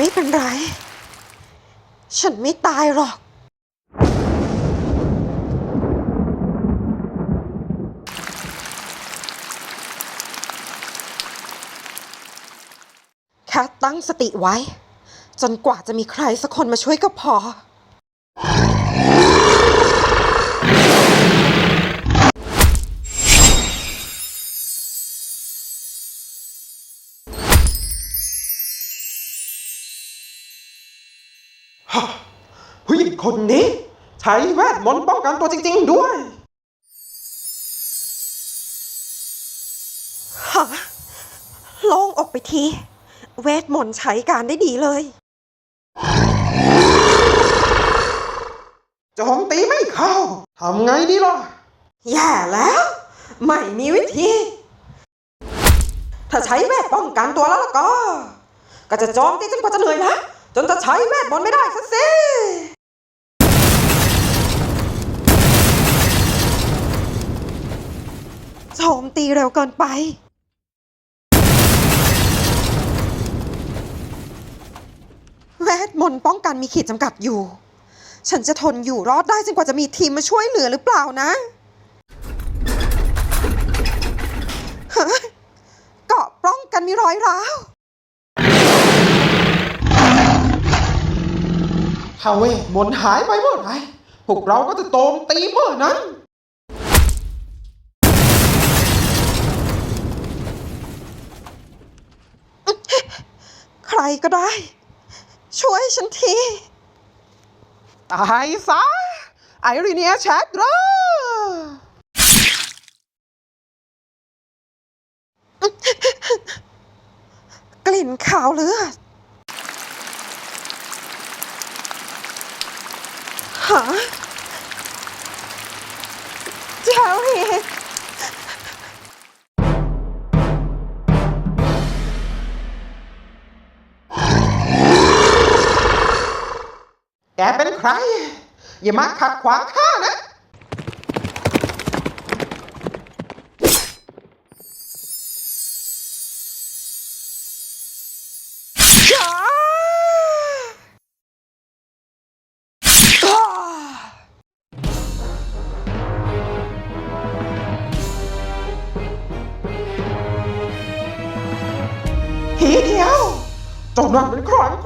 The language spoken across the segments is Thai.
ไม่เป็นไร ฉันไม่ตายหรอก แค่ตั้งสติไว้ จนกว่าจะมีใครสักคนมาช่วยก็พอ ผู้หญิงคนนี้ ใช้เวทมนต์ป้องกันตัวจริง ๆ ด้วยฮะโล่งอกไปที เวทมนต์ใช้การได้ดีเลย โจมตีไม่เข้า ทำไงดีล่ะ แย่แล้ว ไม่มีวิธี ถ้าใช้เวทป้องกันตัวแล้วล่ะก็ ก็จะโจมตีจนกว่าจะเหนื่อยนะจนจะใช้เวทมนต์ไม่ได้ซะสิ โจมตีเร็วเกินไป เวทมนต์ป้องกันมีขีดจำกัดอยู่ ฉันจะทนอยู่รอดได้จนกว่าจะมีทีมมาช่วยเหลือหรือเปล่านะฮะเกาะป้องกันมีรอยร้าวถ้าเวทมนต์หายไปเมื่อไหร่พวกเราก็จะโจมตีเมื่อนั้น ใครก็ได้ ช่วยฉันที ตายซะ ไอรีเนียแชทเดอร์กลิ่นขาวเลือดฮะเจ้าเอก แกเป็นใคร อย่ามาขัดขวางข้านะ ทีเดียวจงนั้นเป็นครั้ง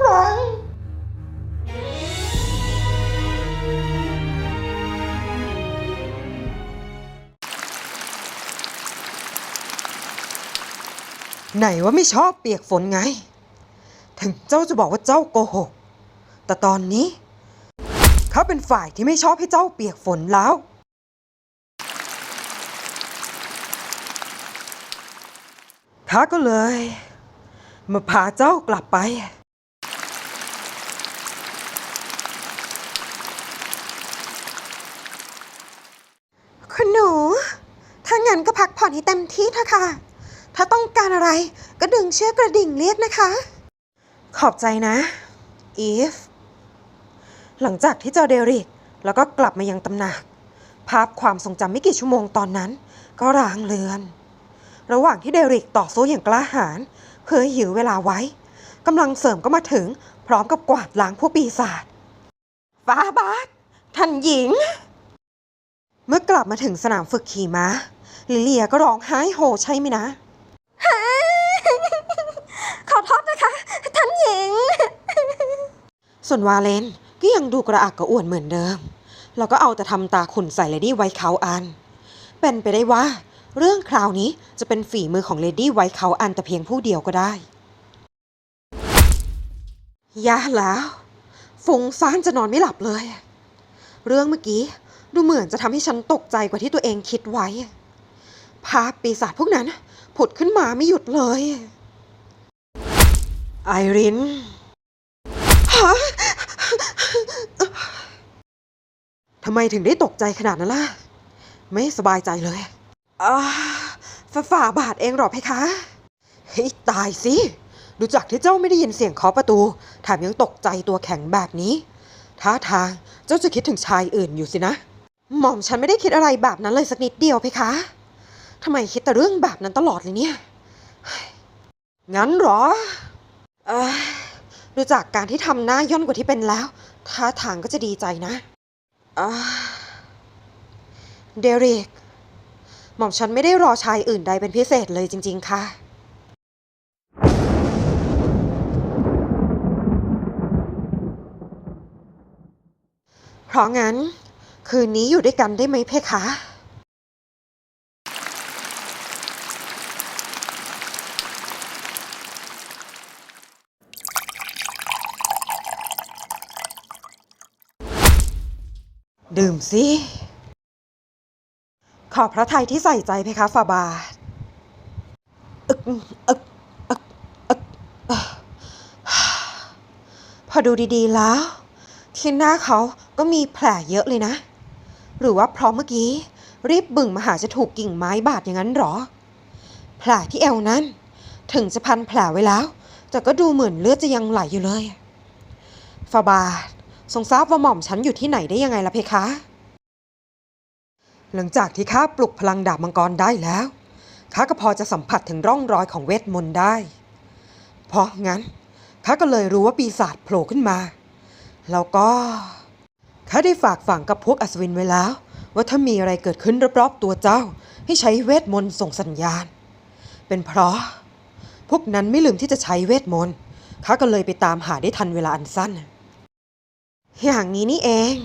ไหนว่าไม่ชอบเปียกฝนไง ถึงเจ้าจะบอกว่าเจ้าโกหก แต่ตอนนี้เขาเป็นฝ่ายที่ไม่ชอบให้เจ้าเปียกฝนแล้ว ข้าก็เลย มาพาเจ้ากลับไป คุณหนู ถ้างั้นก็พักผ่อนให้เต็มที่เถอะค่ะาต้องการอะไรก็ดึงเชือกกระดิ่งเรียกนะคะ ขอบใจนะ อีฟ หลังจากที่เจอเดริก แล้วก็กลับมายังตำหนัก ภาพความทรงจำไม่กี่ชั่วโมงตอนนั้น ก็ร้างเลือน ระหว่างที่เดริกต่อสู้อย่างกล้าหาญเพื่อหิวเวลาไว้กำลังเสริมก็มาถึงพร้อมกับกวาดล้างพวกปีศาจฟ้าบาสท่านหญิง เมื่อกลับมาถึงสนามฝึกขี่ม้าลิเลียก็ร้องไห้โฮใช่ไหมนะ ขอโทษนะคะ ท่านหญิง ส่วนวาเลนก็ยังดูกระอักกระอ่วนเหมือนเดิม แล้วก็เอาแต่ทำตาขุ่นใส่เลดี้ไวท์เขาอัน เป็นไปได้ว่า เรื่องคราวนี้จะเป็นฝีมือของเลดี้ไวท์เขาอันแต่เพียงผู้เดียวก็ได้ยาแล้ว ฟุ้งซ่านจะนอนไม่หลับเลย เรื่องเมื่อกี้ดูเหมือนจะทำให้ฉันตกใจกว่าที่ตัวเองคิดไว้ ภาพปีศาจพวกนั้นผุดขึ้นมาไม่หยุดเลย ไอริน ฮะ ทำไมถึงได้ตกใจขนาดนั้นล่ะ ไม่สบายใจเลยอ่าฝ่าบาทเองหรอเพคะเฮ้ยตายสิ ดูจากที่เจ้าไม่ได้ยินเสียงเคาะประตู แถมยังตกใจตัวแข็งแบบนี้ท่าทางเจ้าจะคิดถึงชายอื่นอยู่สินะ หม่อมฉันไม่ได้คิดอะไรแบบนั้นเลยสักนิดเดียวเพคะทำไมคิดแต่เรื่องแบบนั้นตลอดเลยเนี่ย งั้นหรอเอ้ยดูจากการที่ทำหน้าย่นกว่าที่เป็นแล้วท่าทางก็จะดีใจนะ เดริก หม่อมฉันไม่ได้รอชายอื่นใดเป็นพิเศษเลยจริง ๆ ค่ะ เพราะงั้น คืนนี้อยู่ด้วยกันได้ไหมเพคะ ดื่มสิ ขอบพระทัยที่ใส่ใจเพคะฟาบาทอึกอึกอึกอึกพอดูดีๆแล้ว ที่หน้าเขาก็มีแผลเยอะเลยนะ หรือว่าเพราะเมื่อกี้ รีบบึ่งมาหาจะถูกกิ่งไม้บาดอย่างนั้นหรอ แผลที่เอวนั้น ถึงจะพันแผลไว้แล้ว แต่ก็ดูเหมือนเลือดจะยังไหลอยู่เลยฟาบาท ทรงทราบว่าหม่อมฉันอยู่ที่ไหนได้ยังไงล่ะเพคะ หลังจากที่ข้าปลุกพลังดาบมังกรได้แล้วข้าก็พอจะสัมผัสถึงร่องรอยของเวทมนต์ได้ เพราะงั้นข้าก็เลยรู้ว่าปีศาจโผล่ขึ้นมา แล้วก็ข้าได้ฝากฝังกับพวกอัศวินไว้แล้ว ว่าถ้ามีอะไรเกิดขึ้นรอบๆตัวเจ้า ให้ใช้เวทมนต์ส่งสัญญาณ เป็นเพราะ พวกนั้นไม่ลืมที่จะใช้เวทมนต์ข้าก็เลยไปตามหาได้ทันเวลาอันสั้น อย่างนี้นี่เอง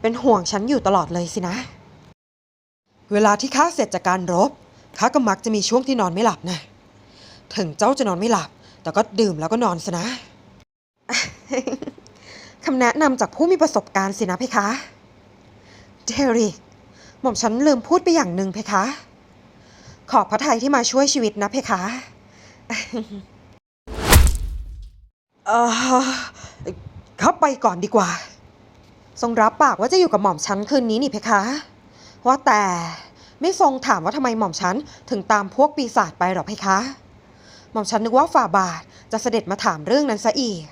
เป็นห่วงฉันอยู่ตลอดเลยสินะ เวลาที่ข้าเสร็จจากการรบข้าก็มักจะมีช่วงที่นอนไม่หลับนะ ถึงเจ้าจะนอนไม่หลับ แต่ก็ดื่มแล้วก็นอนซะนะ คำแนะนำจากผู้มีประสบการณ์สินะเพคะ เดริกหม่อมฉันลืมพูดไปอย่างหนึ่งเพคะ ขอบพระทัยที่มาช่วยชีวิตนะเพคะเออ เข้าไปก่อนดีกว่า ทรงรับปากว่าจะอยู่กับหม่อมฉันคืนนี้นี่เพคะ ว่าแต่ไม่ทรงถามว่าทำไมหม่อมฉันถึงตามพวกปีศาจไปหรอเพคะ หม่อมฉันนึกว่าฝ่าบาทจะเสด็จมาถามเรื่องนั้นซะอีก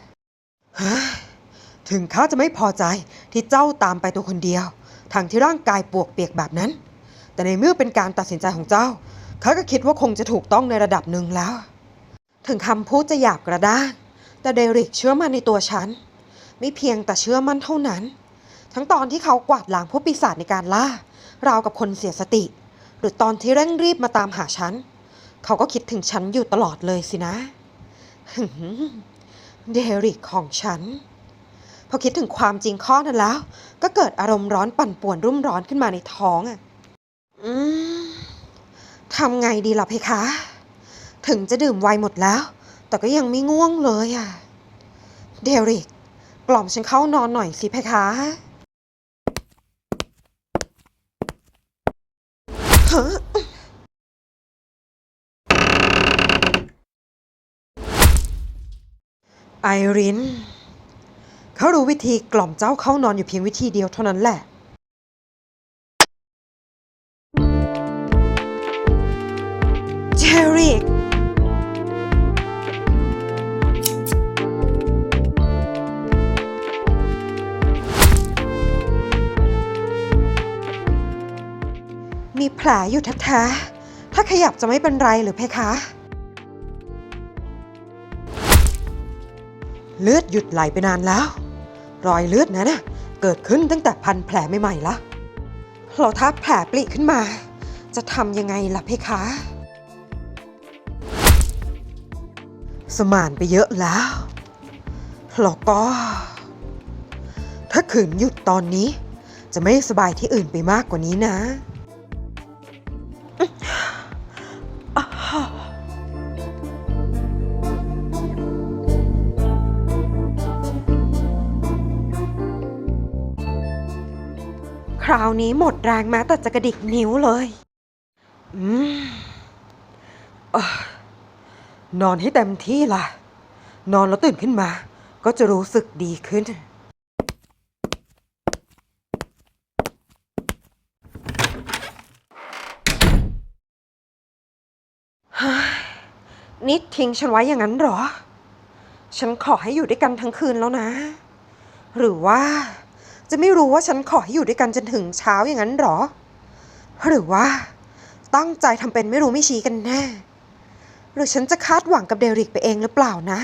ถึงข้าจะไม่พอใจที่เจ้าตามไปตัวคนเดียวทางที่ร่างกายปวกเปียกแบบนั้น แต่ในเมื่อเป็นการตัดสินใจของเจ้าข้าก็คิดว่าคงจะถูกต้องในระดับหนึ่งแล้ว ถึงคำพูดจะหยาบกระด้างแต่เดริกเชื่อมั่นในตัวฉัน ไม่เพียงแต่เชื่อมั่นเท่านั้น ทั้งตอนที่เขากวาดล้างพวกปีศาจในการล่าราวกับคนเสียสติ หรือตอนที่เร่งรีบมาตามหาฉัน เขาก็คิดถึงฉันอยู่ตลอดเลยสินะเดริกของฉัน พอคิดถึงความจริงข้อนั้นแล้ว ก็เกิดอารมณ์ร้อนปั่นป่วนรุ่มร้อนขึ้นมาในท้องอะอืมทำไงดีล่ะเพคะ ถึงจะดื่มไวน์หมดแล้ว แต่ก็ยังไม่ง่วงเลยอะ เดริก กล่อมฉันเข้านอนหน่อยสิเพคะฮะไอรินเขารู้วิธีกล่อมเจ้าเข้านอนอยู่เพียงวิธีเดียวเท่านั้นแหละ แผลอยู่แท้ๆ ถ้าขยับจะไม่เป็นไรหรือเพคะ เลือดหยุดไหลไปนานแล้ว รอยเลือดนั้นน่ะเกิดขึ้นตั้งแต่พันแผลใหม่ๆละเราถ้าแผลปลิขึ้นมา จะทำยังไงล่ะเพคะ สมานไปเยอะแล้วแล้วก็ ถ้าขืนหยุดตอนนี้จะไม่สบายที่อื่นไปมากกว่านี้นะ ราวนี้หมดแรงแม้แต่จะกระดิกนิ้วเลย อืมเอ่อนอนให้เต็มที่ล่ะ นอนแล้วตื่นขึ้นมา ก็จะรู้สึกดีขึ้นนี่ทิ้งฉันไว้อย่างนั้นเหรอ ฉันขอให้อยู่ด้วยกันทั้งคืนแล้วนะ หรือว่า จะไม่รู้ว่าฉันขอให้อยู่ด้วยกันจนถึงเช้าอย่างนั้นหรอ หรือว่า ตั้งใจทำเป็นไม่รู้ไม่ชี้กันแน่ หรือฉันจะคาดหวังกับเดริกไปเองหรือเปล่านะ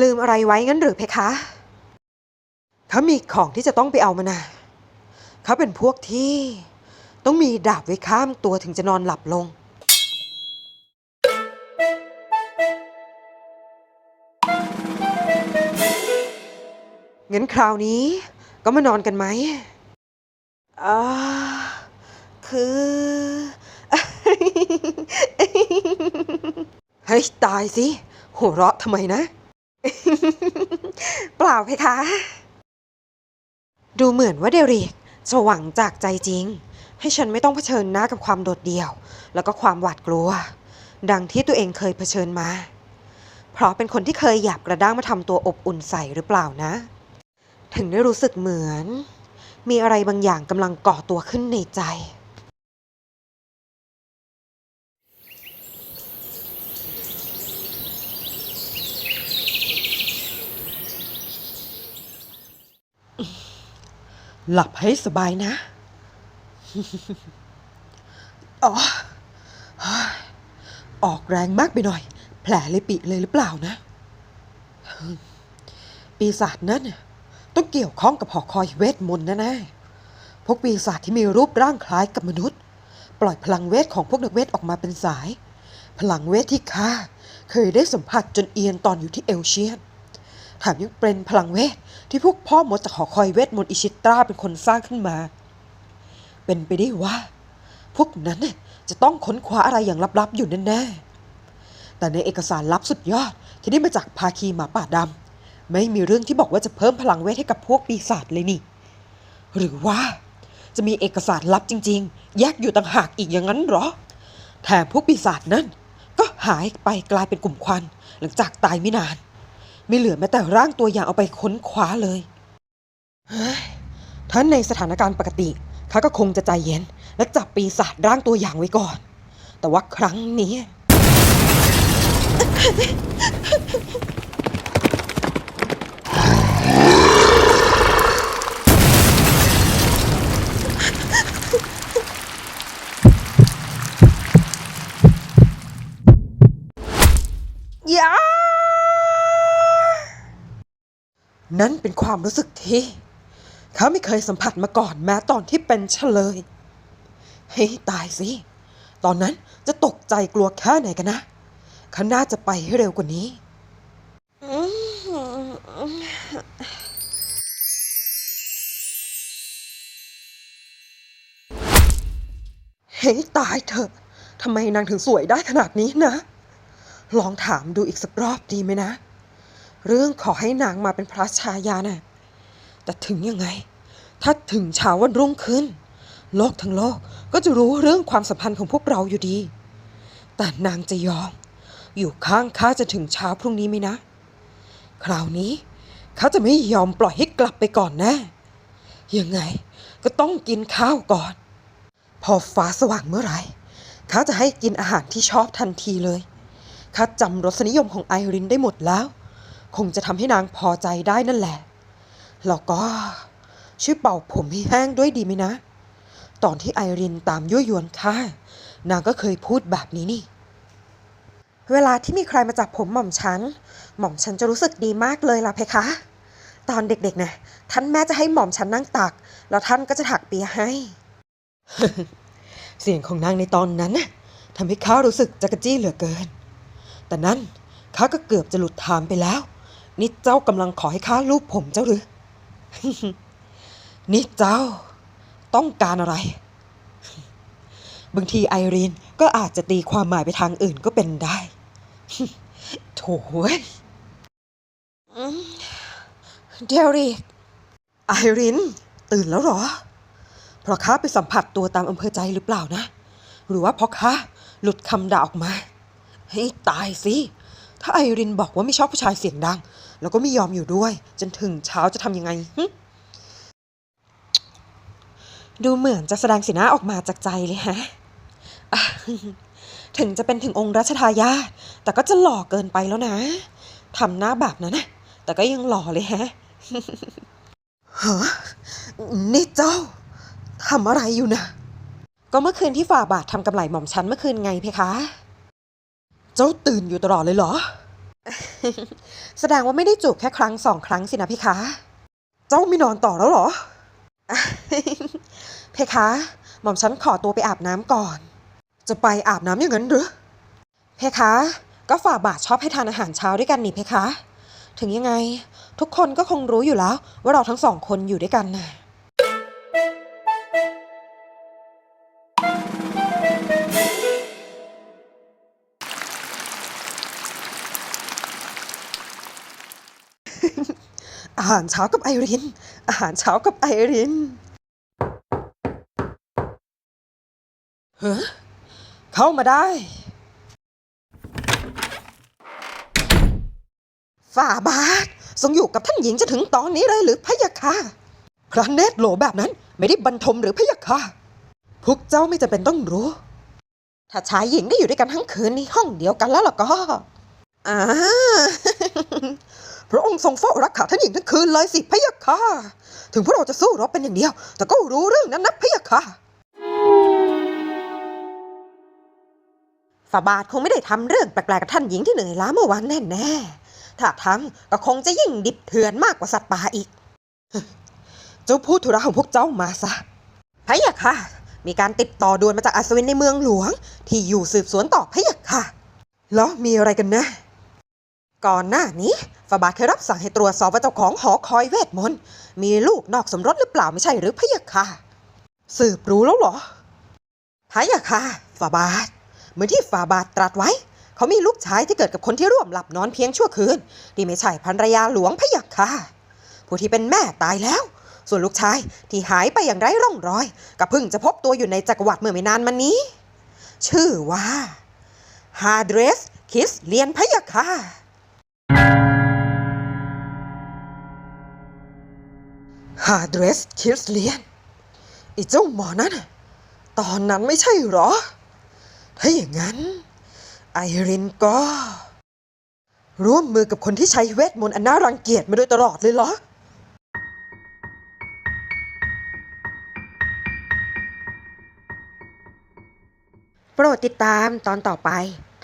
ลืมอะไรไว้งั้นหรือเพคะเขามีของที่จะต้องไปเอามานะเขาเป็นพวกที่ ต้องมีดาบไว้ข้ามตัวถึงจะนอนหลับลง งั้นคราวนี้ก็มานอนกันไหมอ่าคือ เฮ้ย ตายสิ หัวเราะทำไมนะ เปล่าเพคะ ดูเหมือนว่าเดริกจะหวังจากใจจริง ให้ฉันไม่ต้องเผชิญหน้ากับความโดดเดี่ยว แล้วก็ความหวาดกลัว ดังที่ตัวเองเคยเผชิญมา เพราะเป็นคนที่เคยหยาบกระด้างมาทำตัวอบอุ่นใส่หรือเปล่านะ ถึงได้รู้สึกเหมือน มีอะไรบางอย่างกำลังก่อตัวขึ้นในใจ หลับให้สบายนะ อ๋อ ออกแรงมากไปหน่อย แผลเลยปิเลยหรือเปล่านะ ปีศาจนั่นน่ะ ต้องเกี่ยวข้องกับหอคอยเวทมนต์แน่ๆพวกปีศาจที่มีรูปร่างคล้ายกับมนุษย์ ปล่อยพลังเวทของพวกนักเวทออกมาเป็นสาย พลังเวทที่ข้าเคยได้สัมผัสจนเอียนตอนอยู่ที่เอลเชียนแถมยังเป็นพลังเวทที่พวกพ่อมดจากหอคอยเวทมนต์อิชิตราเป็นคนสร้างขึ้นมา เป็นไปได้ว่า พวกนั้นจะต้องค้นคว้าอะไรอย่างลับๆอยู่แน่ๆแต่ในเอกสารลับสุดยอดที่ได้มาจากภาคีหมาป่าดำ ไม่มีเรื่องที่บอกว่าจะเพิ่มพลังเวทให้กับพวกปีศาจเลยนี่ หรือว่าจะมีเอกสารลับจริง ๆ แยกอยู่ต่างหากอีกอย่างนั้นหรอ แถมพวกปีศาจนั้นก็หายไปกลายเป็นกลุ่มควัน หลังจากตายไม่นาน ไม่เหลือแม้แต่ร่างตัวอย่างเอาไปค้นคว้าเลยเฮ้ยถ้าในสถานการณ์ปกติข้าก็คงจะใจเย็น และจับปีศาจร่างตัวอย่างไว้ก่อน แต่ว่าครั้งนี้ ยา นั่นเป็นความรู้สึกที่ เขาไม่เคยสัมผัสมาก่อนแม้ตอนที่เป็นเฉลยเฮ้ตายสิ ตอนนั้นจะตกใจกลัวแค่ไหนกันนะเขาน่าจะไปให้เร็วกว่านี้ เฮ้ยตายเถอะทำไมนางถึงสวยได้ขนาดนี้นะ ลองถามดูอีกสักรอบดีไหมนะ เรื่องขอให้นางมาเป็นพระชายาน่ะแต่ถึงยังไง ถ้าถึงเช้าวันรุ่งขึ้น โลกทั้งโลกก็จะรู้เรื่องความสัมพันธ์ของพวกเราอยู่ดี แต่นางจะยอม อยู่ข้างข้าจะถึงเช้าพรุ่งนี้ไหมนะ คราวนี้เขาจะไม่ยอมปล่อยให้กลับไปก่อนแน่ยังไงก็ต้องกินข้าวก่อน พอฟ้าสว่างเมื่อไหร่เขาจะให้กินอาหารที่ชอบทันทีเลยข้าจำรสนิยมของไอรินได้หมดแล้ว คงจะทำให้นางพอใจได้นั่นแหละ แล้วก็ช่วยเป่าผมให้แห้งด้วยดีไหมนะ ตอนที่ไอรินตามยั่วยวนข้านางก็เคยพูดแบบนี้นี่ เวลาที่มีใครมาจับผมหม่อมฉัน หม่อมฉันจะรู้สึกดีมากเลยล่ะเพคะ ตอนเด็กๆนะท่านแม่จะให้หม่อมฉันนั่งตัก แล้วท่านก็จะถักเปียให้ เสียงของนางในตอนนั้นน่ะทำให้ข้ารู้สึกจักรจี้เหลือเกิน แต่นั่นข้าก็เกือบจะหลุดถามไปแล้ว นี่เจ้ากำลังขอให้ข้าลูบผมเจ้าหรือ นี่เจ้า ต้องการอะไร บางทีไอรีนก็อาจจะตีความหมายไปทางอื่นก็เป็นได้โถ่เว้ยเดริกไอริน ตื่นแล้วหรอ เพราะข้าไปสัมผัสตัวตามอำเภอใจหรือเปล่านะ หรือว่าเพราะข้าหลุดคำด่าออกมา ให้ตายสิ ถ้าไอรินบอกว่าไม่ชอบผู้ชายเสียงดัง แล้วก็ไม่ยอมอยู่ด้วย จนถึงเช้าจะทำยังไงดูเหมือนจะแสดงสีหน้าออกมาจากใจเลยฮะอะถึงจะเป็นถึงองค์รัชทายาทแต่ก็จะหล่อเกินไปแล้วนะทำหน้าแบบนั้นนะ แต่ก็ยังหล่อเลยฮะฮะนี่เจ้าทำอะไรอยู่นะ ก็เมื่อคืนที่ฝ่าบาททำกำไรหม่อมฉันเมื่อคืนไงเพคะ เจ้าตื่นอยู่ตลอดเลยเหรอ แสดงว่าไม่ได้จูบแค่ครั้งสองครั้งสินะเพคะ เจ้าไม่นอนต่อแล้วเหรอ เพคะ หม่อมฉันขอตัวไปอาบน้ำก่อน จะไปอาบน้ำอย่างนั้นหรือ เพคะ ก็ฝ่าบาทชอบให้ทานอาหารเช้าด้วยกันนี่เพคะ ถึงยังไง ทุกคนก็คงรู้อยู่แล้ว ว่าเราทั้งสองคนอยู่ด้วยกันน่ะ อาหารเช้ากับไอริน อาหารเช้ากับไอรินเฮ้เข้ามาได้ ฝ่าบาททรงอยู่กับท่านหญิงจะถึงตอนนี้เลยหรือพะยะค่ะพระเนตรโหลแบบนั้นไม่ได้บรรทมหรือพะยะค่ะพวกเจ้าไม่จำเป็นต้องรู้ ถ้าชายหญิงได้อยู่ด้วยกันทั้งคืนในห้องเดียวกันแล้วล่ะก็ อ่าพระองค์ทรงเฝ้ารักษาท่านหญิงทั้งคืนเลยสิพะยะค่ะ ถึงพวกเราจะสู้รบเป็นอย่างเดียว แต่ก็รู้เรื่องนั้นนะพะยะค่ะฝาบาทคงไม่ได้ทำเรื่องแปลกๆกับท่านหญิงที่เหนื่อยล้าเมื่อวานแน่ๆ ถ้าทำก็คงจะยิ่งดิบเถื่อนมากกว่าสัตว์ป่าอีก เจ้าพูดธุระของพวกเจ้ามาซะพะยะค่ะ มีการติดต่อด่วนมาจากอัศวินในเมืองหลวง ที่อยู่สืบสวนต่อพะยะค่ะ แล้วมีอะไรกันนะ ก่อนหน้านี้ฝาบาทเคยรับสั่งให้ตรวจสอบว่าเจ้าของหอคอยเวทมนต์มีลูกนอกสมรสหรือเปล่าไม่ใช่หรือพะยะค่ะ สืบรู้แล้วเหรอพะยะค่ะฝาบาทเหมือนที่ฝาบาทตรัสไว้ เขามีลูกชายที่เกิดกับคนที่ร่วมหลับนอนเพียงชั่วคืนที่ไม่ใช่ภรรยาหลวงพะยะค่ะผู้ที่เป็นแม่ตายแล้ว ส่วนลูกชายที่หายไปอย่างไร้ร่องรอยก็เพิ่งจะพบตัวอยู่ในจักรวรรดิเมื่อไม่นานมานี้ ชื่อว่าฮาเดรสคิสเลียนพะยะค่ะ ฮาเดรสคิสเลียนไอ้เจ้าหมอนั่นน่ะตอนนั้นไม่ใช่หรอ ถ้าอย่างนั้น ไอรินก็ ร่วมมือกับคนที่ใช้เวทมนต์อันน่ารังเกียจมาโดยตลอดเลยเหรอ โปรดติดตามตอนต่อไป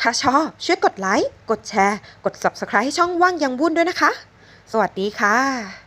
ถ้าชอบช่วยกดไลค์ กดแชร์ กด Subscribe ให้ช่องว่างยังวุ่นด้วยนะคะ สวัสดีค่ะ